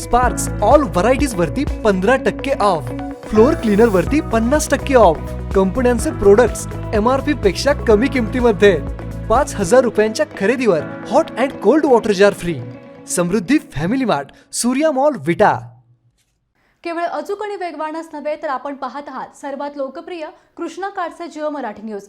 Sparks all varieties वरती पंधरा टक्के ऑफ फ्लोअर क्लीनर वरती पन्नास टक्के ऑफ कंपन्यांचे प्रोडक्ट्स एम आर पी पेक्षा कमी किमतीमध्ये. पाच हजार रुपयांच्या खरेदीवर hot and cold water jar free Samruddhi family mart Surya mall Vita. केवळ अचूक आणि वेगवानच नव्हे तर आपण पाहत आहात सर्वात लोकप्रिय कृष्णा काडचे जिओ मराठी न्यूज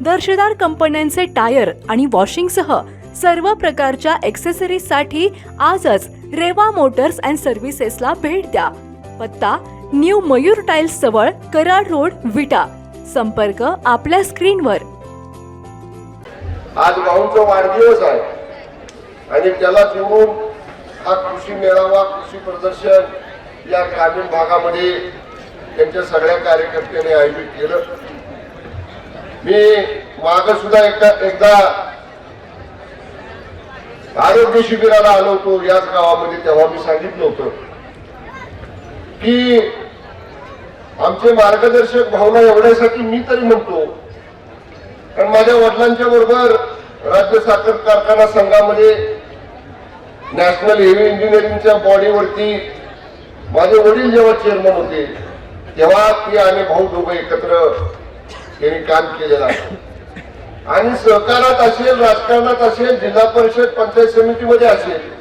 दर्जेदार कंपन्यांचे टायर आणि वॉशिंगसह सर्व प्रकारच्या साठी आजच रेवा मोटर्स अँड सर्व्हिसेसला भेट द्या. पत्ता न्यू मयूर टाइल्स जवळ कराड रोड विटा. संपर्क आपल्या स्क्रीनवर. आज भाऊंचा वाढदिवस आहे. आणि त्याला जोडून हा कृषी मेळावा कृषी प्रदर्शन या ग्रामीण भागामध्ये त्यांच्या सगळ्या कार्यकर्त्यांनी आयोजित केलं. मी माग सुद्धा एकदा एकदा आरोग्य शिबिराला आलो होतो याच गावामध्ये तेव्हा मी सांगितलं होतं की आमचे मार्गदर्शक भावना एवढ्यासाठी मी तरी म्हणतो कारण माझ्या वडिलांच्या बरोबर राज्य साखर कारखाना संघामध्ये नॅशनल हेवी इंजिनिअरिंगच्या बॉडीवरती माझे वडील जेव्हा चेअरमन होते तेव्हा ते आणि भाऊ दोघं एकत्र त्यांनी काम केलेलं आहे. आणि सहकारात असेल राजकारणात असेल जिल्हा परिषद पंचायत समितीमध्ये असेल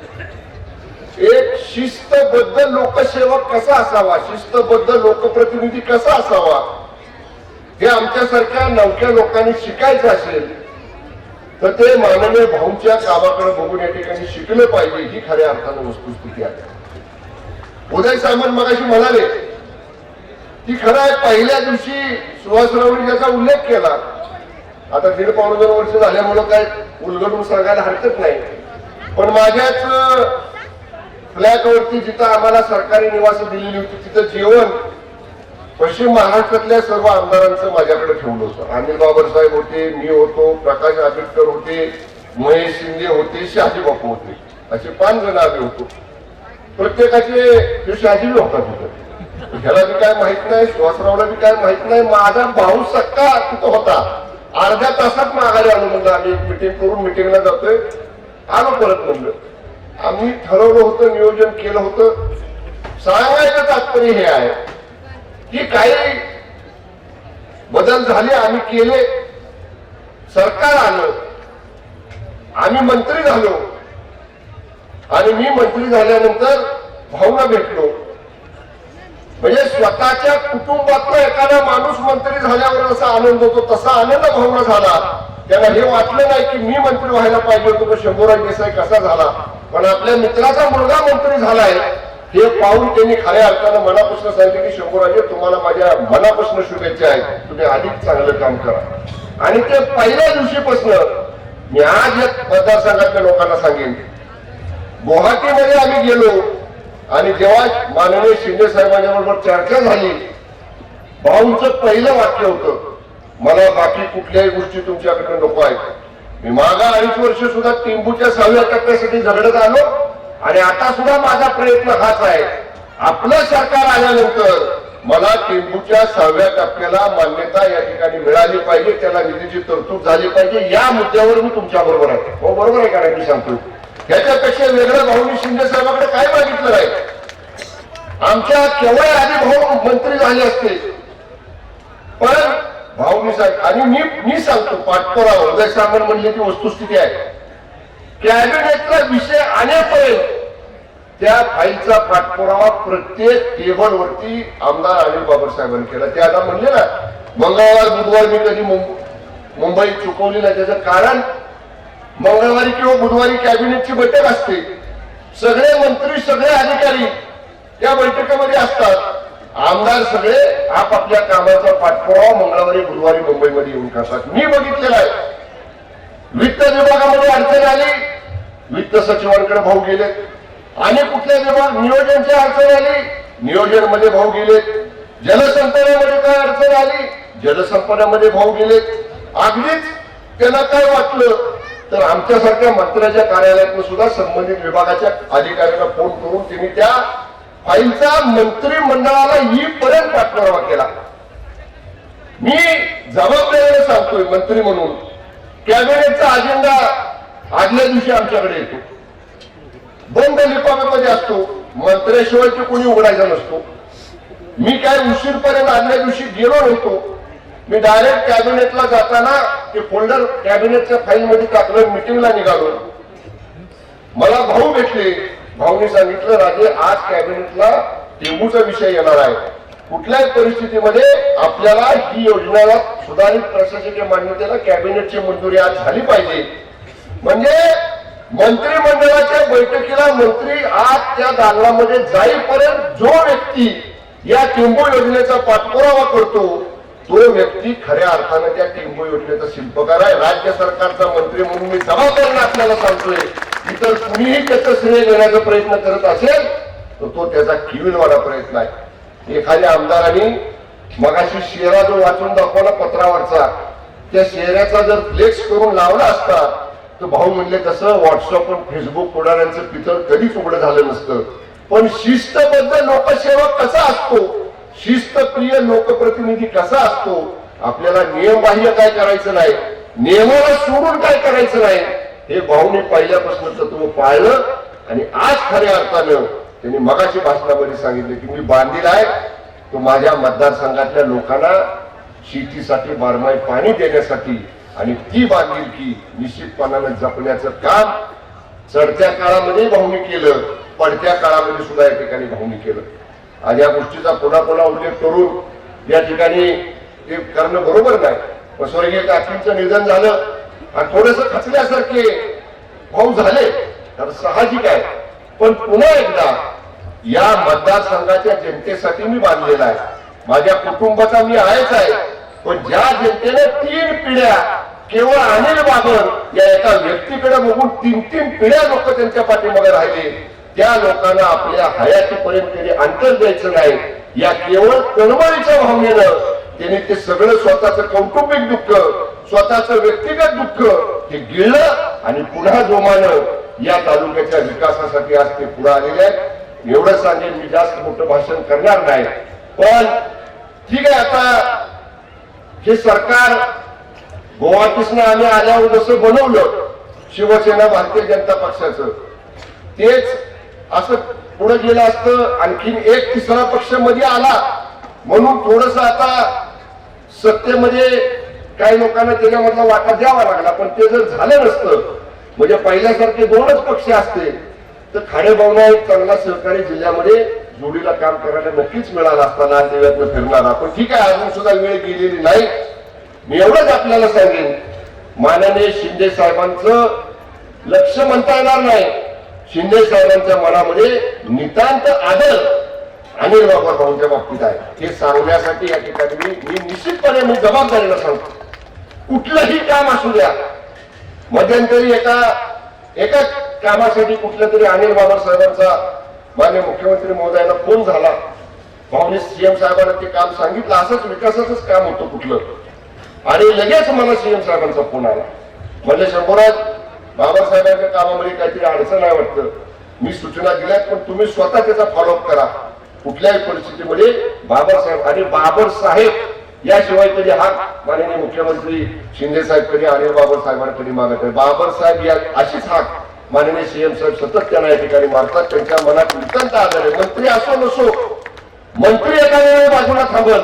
एक शिस्तबद्ध लोकसेवक कसा असावा? शिस्तबद्ध लोकप्रतिनिधी कसा असावा? हे आमच्यासारख्या नवख्या लोकांनी शिकायचं असेल तर ते माननीय भाऊंच्या कामाकडे बघून या ठिकाणी शिकलं पाहिजे ही खऱ्या अर्थानं वस्तुस्थिती आहे. उदय सामंत मगाशी म्हणाले ती खरं आहे पहिल्या दिवशी सुहासरावनी ज्याचा उल्लेख केला. आता दीड पावणे दोन वर्ष झाल्यामुळं काय उलगडून सांगायला हरकत नाही. पण माझ्याच फ्लॅटवरती जिथं आम्हाला सरकारी निवास दिलेली होती तिथं जेवण पश्चिम महाराष्ट्रातल्या सर्व आमदारांचं माझ्याकडे ठेवलं होतं. अनिल बाबरसाहेब होते मी होतो प्रकाश आंबेडकर होते महेश शिंदे होते शहाजी बापू होते. असे पाच जण आम्ही होतो. प्रत्येकाचे ते शहाजी होता तिथं. ह्याला बी काय माहीत नाही श्वासरावला बी काय माहीत नाही. माझा भाऊ सक्का तिथं होता. अर्ध्या तासात माघारी आलो म्हणलं आम्ही. मिटिंग करून मिटिंगला जातोय. आलो परत म्हणलं. आम्ही ठरवलं होतं नियोजन केलं होतं. सांगायचं तात्पर्य हे आहे की काही बदल झाले आम्ही केले. सरकार आलं. आम्ही मंत्री झालो. आणि मी मंत्री झाल्यानंतर भाऊला भेटलो. म्हणजे स्वतःच्या कुटुंबातला एखादा माणूस मंत्री झाल्यावर जसा आनंद होतो तसा आनंद भावना झाला. त्याला हे वाटलं नाही की मी मंत्री व्हायला पाहिजे होतो तर शंभूराज देसाई कसा झाला? पण आपल्या मित्राचा मुलगा मंत्री झालाय हे पाहून त्यांनी खऱ्या अर्थानं मनापासून सांगितलं की शंभूराजे तुम्हाला माझ्या मनापासून शुभेच्छा आहेत. तुम्ही अधिक चांगलं काम करा. आणि ते पहिल्या दिवशीपासून मी आज या मतदारसंघातल्या लोकांना सांगेन. गुवाहाटीमध्ये आम्ही गेलो. आणि जेव्हा माननीय शिंदे साहेबांच्या बरोबर चर्चा झाली. भाऊंचं पहिलं वाक्य होतं मला बाकी कुठल्याही गोष्टी तुमच्याकडे नको आहेत. मी मागा अडीच वर्ष सुद्धा टिंबूच्या सहाव्या टप्प्यासाठी झगडत आलो आणि आता सुद्धा माझा प्रयत्न हाच आहे. आपलं सरकार आल्यानंतर मला टिंबूच्या सहाव्या टप्प्याला मान्यता या ठिकाणी मिळाली पाहिजे त्याला निधीची तरतूद झाली पाहिजे या मुद्द्यावर मी तुमच्या बरोबर आहे. हो बरोबर आहे का मी सांगतो याच्यापेक्षा वेगळं भाऊनी शिंदे साहेबांकडे काय मागितलं नाही आमच्या केवळ आधी भाऊ मंत्री झाले असते. पण भाऊनी साहेब आणि मी मी सांगतो पाठपुरावा उदय सामंत म्हणले ती वस्तुस्थिती आहे. कॅबिनेटचा विषय आणेपर्यंत त्या फाईलचा पाठपुरावा प्रत्येक टेबलवरती आमदार अनिल बाबासाहेबांनी केला. ते आता म्हणले ना मंगळवार बुधवार मी कधी मुंबई चुकवली नाही त्याचं कारण मंगळवारी किंवा बुधवारी कॅबिनेटची बैठक असते. सगळे मंत्री सगळे अधिकारी त्या बैठकीमध्ये असतात. आमदार सगळे आपापल्या कामाचा पाठपुरावा मंगळवारी बुधवारी मुंबईमध्ये येऊन करतात. मी बघितलेला आहे. वित्त विभागामध्ये अडचण आली. वित्त सचिवांकडे भाऊ गेले आणि कुठल्या विभाग नियोजनची अडचण आली? नियोजनमध्ये भाऊ गेले जलसंपदामध्ये काय अडचण आली? जलसंपदामध्ये भाऊ गेले अगदीच त्यांना काय वाटलं? तर आमच्यासारख्या मंत्र्याच्या कार्यालयातून सुद्धा संबंधित विभागाच्या अधिकाऱ्यांना फोन करून त्यांनी त्या फाईलचा मंत्रिमंडळाला पर्यंत पाठपुरावा केला. मी जबाबदारीने सांगतोय मंत्री म्हणून कॅबिनेटचा अजेंडा आदल्या दिवशी आमच्याकडे येतो. बंद लिफाफ्यामध्ये असतो मंत्र्याशिवाय कोणी उघडायचा नसतो. मी काय उशीरपर्यंत आदल्या दिवशी गेलो नव्हतो. मी डायरेक्ट कॅबिनेटला जाताना ते फोल्डर कॅबिनेटच्या फाईल मध्ये टाकलं मिटिंगला निघालो. मला भाऊ भेटले. भाऊनी सांगितलं राजे आज कॅबिनेटला टेंबूचा विषय येणार आहे. कुठल्याही परिस्थितीमध्ये आपल्याला ही योजना सुधारित प्रशासकीय मान्यतेला कॅबिनेटची मंजुरी आज झाली पाहिजे? म्हणजे मंत्रिमंडळाच्या बैठकीला मंत्री आज त्या दालनामध्ये जाईपर्यंत जो व्यक्ती या टेंबू योजनेचा पाठपुरावा करतो तो व्यक्ती खऱ्या अर्थानं त्या टेंबू योजनेचा शिल्पकार आहे. राज्य सरकारचा मंत्री म्हणून मी जबाबदारीने आपल्याला सांगतोय. इतर कुणीही त्याचं श्रेय घेण्याचा प्रयत्न करत असेल तर तो त्याचा किविलवाडा प्रयत्न आहे. एखाद्या आमदारांनी मगाशी शेरा जो वाचून दाखवला पत्रावरचा त्या शेऱ्याचा जर फ्लेक्स करून लावला असता तर भाऊ म्हणले कसं व्हॉट्सअप आणि फेसबुक पुढाऱ्यांचं पितळ कधीच उघडं झालं नसतं. पण शिस्तबद्ध लोकसेवा कसा असतो? शिस्तप्रिय लोकप्रतिनिधी कसा असतो? आपल्याला नियमबाह्य काय करायचं नाही? नियमाला सोडून काय करायचं नाही? हे भाऊने पहिल्यापासून तत्व पाळलं आणि आज खऱ्या अर्थानं त्यांनी मगाशी भाषणामध्ये सांगितले की मी बांधील आहे. तो माझ्या मतदारसंघातल्या लोकांना शेतीसाठी बारमाही पाणी देण्यासाठी आणि ती बांधील की निश्चितपणानं जपण्याचं काम चढत्या काळामध्ये भाऊनी केलं पडत्या काळामध्ये सुद्धा या ठिकाणी भाऊनी केलं. आणि या गोष्टीचा पुन्हा पुन्हा उल्लेख करून या ठिकाणी ते करणं बरोबर नाही. स्वर्गीय काकींचं निधन झालं आणि थोडस खचल्यासारखे भाऊ झाले तर साहजिक आहे. पण पुन्हा एकदा या मतदारसंघाच्या जनतेसाठी मी बांधलेला आहे. माझ्या कुटुंबाचा मी आहेच आहे. पण ज्या जनतेने तीन पिढ्या केवळ अनिल बाबर या एका व्यक्तीकडे बघून तीन तीन पिढ्या लोक त्यांच्या पाठीमागे राहिले. त्या लोकांना आपल्या हयातीपर्यंत कधी अंतर द्यायचं नाही. या केवळ तळमळीच्या भावनेनं त्यांनी ते सगळं स्वतःच कौटुंबिक दुःख स्वतःच व्यक्तिगत दुःख ते गिळलं आणि पुन्हा जोमानं या तालुक्याच्या विकासासाठी आज ते पुढे आलेले आहेत. एवढं सांगेन मी जास्त मोठं भाषण करणार नाही. पण ठीक आहे आता हे सरकार गुवाहाटीसनं आम्ही आल्यावर जसं बनवलं शिवसेना भारतीय जनता पक्षाचं तेच असं पुढे गेलं असतं आणखीन एक तिसरा पक्षमध्ये आला. म्हणून थोडस आता सत्तेमध्ये काही लोकांना त्याच्यामधला वाटा द्यावा लागला पण ते जर झालं नसतं म्हणजे पहिल्यासारखे दोनच पक्ष असते तर खाडेबावना एक चांगला सहकारी जिल्ह्यामध्ये जोडीला काम करायला नक्कीच मिळाला असता नांदेव्यातनं फिरणारा पण ठीक आहे अजून सुद्धा वेळ गेलेली नाही. मी एवढंच आपल्याला सांगेन माननीय शिंदे साहेबांचं लक्ष म्हणता येणार नाही. शिंदे साहेबांच्या मनामध्ये नितांत आदर अनिल बाबा भाऊंच्या बाबतीत आहे. हे सांगण्यासाठी या ठिकाणी मी मी निश्चितपणे मी जबाबदारीला सांगतो. कुठलंही काम असू द्या. मध्यंतरी एका एका कामासाठी कुठल्या तरी अनिल बाबा साहेबांचा मान्य मुख्यमंत्री महोदयांना फोन झाला. भाऊने सीएम साहेबांना ते काम सांगितलं. असंच विकासाचंच काम होतं कुठलं. आणि लगेच मला सीएम साहेबांचा फोन आला. म्हणजे शंभराज बाबासाहेबांच्या कामामध्ये काहीतरी अडचण आहे वाटतं. मी सूचना दिल्यात पण तुम्ही स्वतः त्याचा फॉलोअप करा. कुठल्याही परिस्थितीमध्ये बाबासाहेब आणि बाबर साहेब याशिवाय कधी हाक माननीय मुख्यमंत्री शिंदे साहेब कधी आणि बाबर साहेबांकडे मागत आहे. बाबर साहेब या अशीच हाक माननीय सीएम साहेब सतत त्यांना या ठिकाणी मारतात. त्यांच्या मनात नितांत आधार आहे. मंत्री असो नसो मंत्री एखाद्या बाजूला थांबल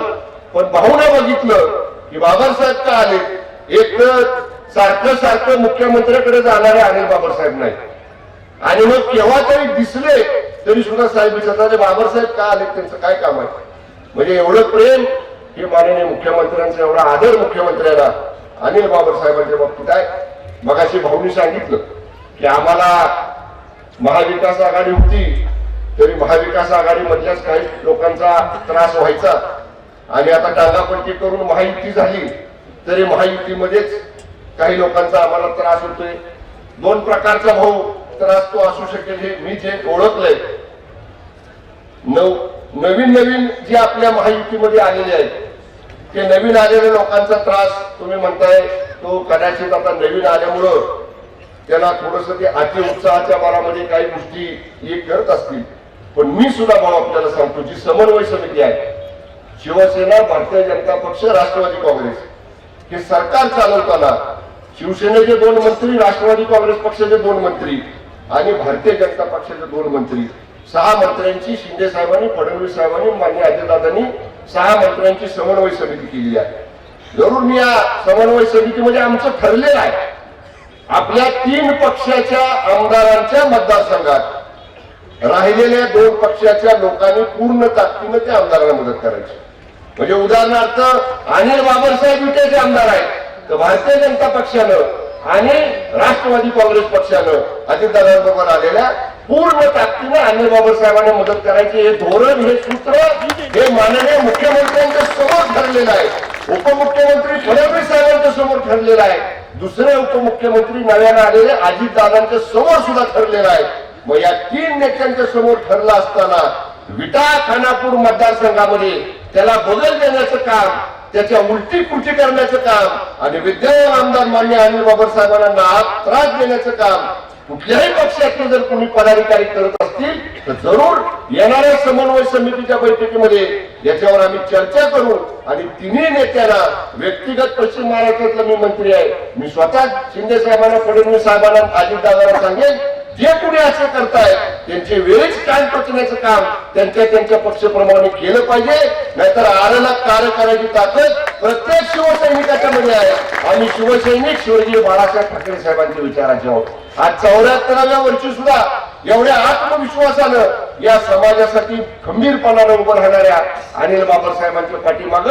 पण भाऊनं बघितलं की बाबासाहेब का आले? एक सारखं सारखं मुख्यमंत्र्याकडे जाणारे अनिल बाबासाहेब नाही आणि मग केव्हा तरी दिसले तरी सुद्धा साहेब विचारतात बाबासाहेब का आले त्यांचं? काय काम आहे? म्हणजे एवढं प्रेम हे माननीय मुख्यमंत्र्यांचा एवढा आदर मुख्यमंत्र्याला अनिल बाबर साहेबांच्या बाबतीत आहे. मगाशी भाऊनी सांगितलं की आम्हाला महाविकास आघाडी होती तरी महाविकास आघाडी मधल्याच काही लोकांचा त्रास व्हायचा. आणि आता टांगापलटी करून महायुती झाली तरी महायुतीमध्येच काही लोकांचा आम्हाला त्रास होतोय. दोन प्रकारचा भाऊ त्रास तो असू शकेल हे मी जे ओळखलंय. नव नवीन नवीन जे आपल्या महायुतीमध्ये आलेले आहेत ते नवीन आलेल्या लोकांचा त्रास तुम्ही म्हणताय तो कदाचित आता नवीन आल्यामुळं त्याला थोडस ते अति उत्साहाच्या भरामध्ये काही गोष्टी हे करत असतील. पण मी सुद्धा भाऊ आपल्याला सांगतो जी समन्वय समिती आहे शिवसेना भारतीय जनता पक्ष राष्ट्रवादी काँग्रेस हे सरकार चालवताना शिवसेनेचे दोन मंत्री राष्ट्रवादी काँग्रेस पक्षाचे दोन मंत्री आणि भारतीय जनता पक्षाचे दोन मंत्री. सहा मंत्र्यांची शिंदे साहेबांनी फडणवीस साहेबांनी मान्य अजितदादांनी सहा मंत्र्यांची समन्वय समिती केली आहे. जरूर मी या समन्वय समितीमध्ये आमचं ठरलेलं आहे. आपल्या तीन पक्षाच्या आमदारांच्या मतदारसंघात राहिलेल्या दोन पक्षाच्या लोकांनी पूर्ण ताकदीनं त्या आमदारांना मदत करायची. म्हणजे उदाहरणार्थ अनिल बाबरसाहेब विटेचे आमदार आहेत. तर भारतीय जनता पक्षानं आणि राष्ट्रवादी काँग्रेस पक्षानं अजितदादांबरोबर आलेल्या पूर्ण ताकदीनं अनिल बाबासाहेबांना मदत करायची हे धोरण हे सूत्र हे माननीय मुख्यमंत्र्यांच्या समोर ठरलेलं आहे. उपमुख्यमंत्री फडणवीस साहेबांच्या समोर ठरलेलं आहे. दुसरे उपमुख्यमंत्री नव्यानं आलेले अजितदादांच्या समोर सुद्धा ठरलेलं आहे. मग या तीन नेत्यांच्या समोर ठरला असताना विटा खानापूर मतदारसंघामध्ये त्याला बदल देण्याचं काम त्याच्या उलटी पुलटी करण्याचं काम. आणि विद्यमान आमदार मान्य अनिल बाबर साहेबांना त्रास देण्याचं काम. कुठल्याही पक्षातून जर कोणी पदाधिकारी करत असतील तर जरूर येणाऱ्या समन्वय समितीच्या बैठकीमध्ये याच्यावर आम्ही चर्चा करू. आणि तिन्ही नेत्यांना व्यक्तिगत पश्चिम महाराष्ट्रातला मी मंत्री आहे. मी स्वतः शिंदे साहेबांना फडणवीस साहेबांना अजितदादांना सांगेन. जे कुणी असं करताय त्यांचे वेळेच कान पचण्याचं काम त्यांच्या त्यांच्या पक्षप्रमाणे केलं पाहिजे. नाहीतर आरला कार्य करायची ताकद प्रत्येक शिवसैनिकाच्या मध्ये आहे. आम्ही शिवसैनिक स्वर्गीय बाळासाहेब ठाकरे साहेबांच्या विचाराचे आहोत. आज चौऱ्याहत्तराव्या वर्षी सुद्धा एवढ्या आत्मविश्वासानं या समाजासाठी खंबीरपणानं उभं राहणाऱ्या अनिल बाबासाहेबांच्या पाठीमाग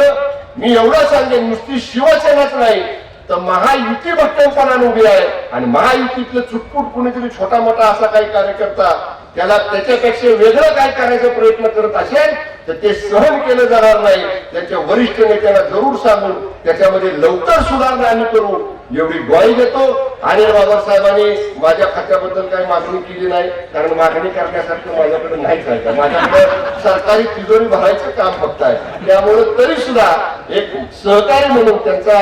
मी एवढं सांगेन नुसती शिवसेनाच नाही तर महायुती भक्कमपणाने उभी आहे. आणि महायुतीतलं चुटपुट कुणीतरी छोटा मोठा असा काही कार्यकर्ता त्याला त्याच्यापेक्षा वेगळं काय करायचा प्रयत्न करत असेल तर ते सहन केलं जाणार नाही. त्याच्या वरिष्ठ नेत्यांना जरूर सांगून त्याच्यामध्ये लवकर सुधारणा आम्ही करू. एवढी ग्वाही देतो. आणि बाबासाहेबांनी माझ्या खात्याबद्दल काही मागणी केली नाही कारण मागणी करण्यासारखं माझ्याकडे नाहीच आहे. माझ्याकडे सरकारी तिजोरी भरायचं काम फक्त आहे. त्यामुळे तरी सुद्धा एक सहकारी म्हणून त्यांचा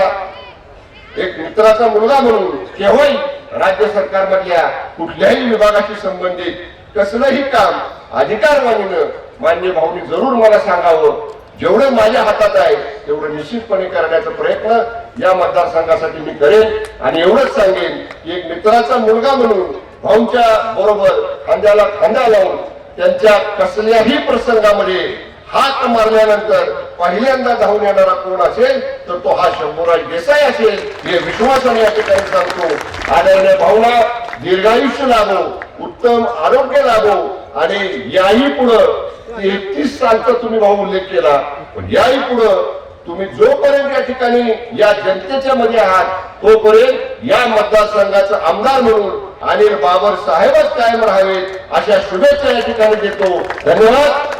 एक मित्राचा मुलगा म्हणून केव्हाही राज्य सरकारमधल्या कुठल्याही विभागाशी संबंधित कसलंही काम अधिकारवाणीनं मान्य भाऊनी जरूर मला सांगावं. जेवढं माझ्या हातात आहे तेवढं निश्चितपणे करण्याचा प्रयत्न या मतदारसंघासाठी मी करेन आणि एवढंच सांगेन की एक मित्राचा मुलगा म्हणून भाऊंच्या बरोबर खांद्याला खांदा लावून त्यांच्या कसल्याही प्रसंगामध्ये हात मारल्यानंतर पहिल्यांदा धावून येणारा कोण असेल तर तो हा शंभूराज देसाई असेल. हे विश्वासाने या ठिकाणी सांगतो आदरणीय भाऊला दीर्घायुष्य लाभो उत्तम आरोग्य लाभो आणि याही पुढं तेहतीस सालचा तुम्ही भाऊ उल्लेख केला. पण याही पुढं तुम्ही जोपर्यंत या ठिकाणी या जनतेच्या मध्ये आहात तोपर्यंत या मतदारसंघाचा आमदार म्हणून अनिल बाबर साहेबच कायम राहावेत अशा शुभेच्छा या ठिकाणी देतो. धन्यवाद.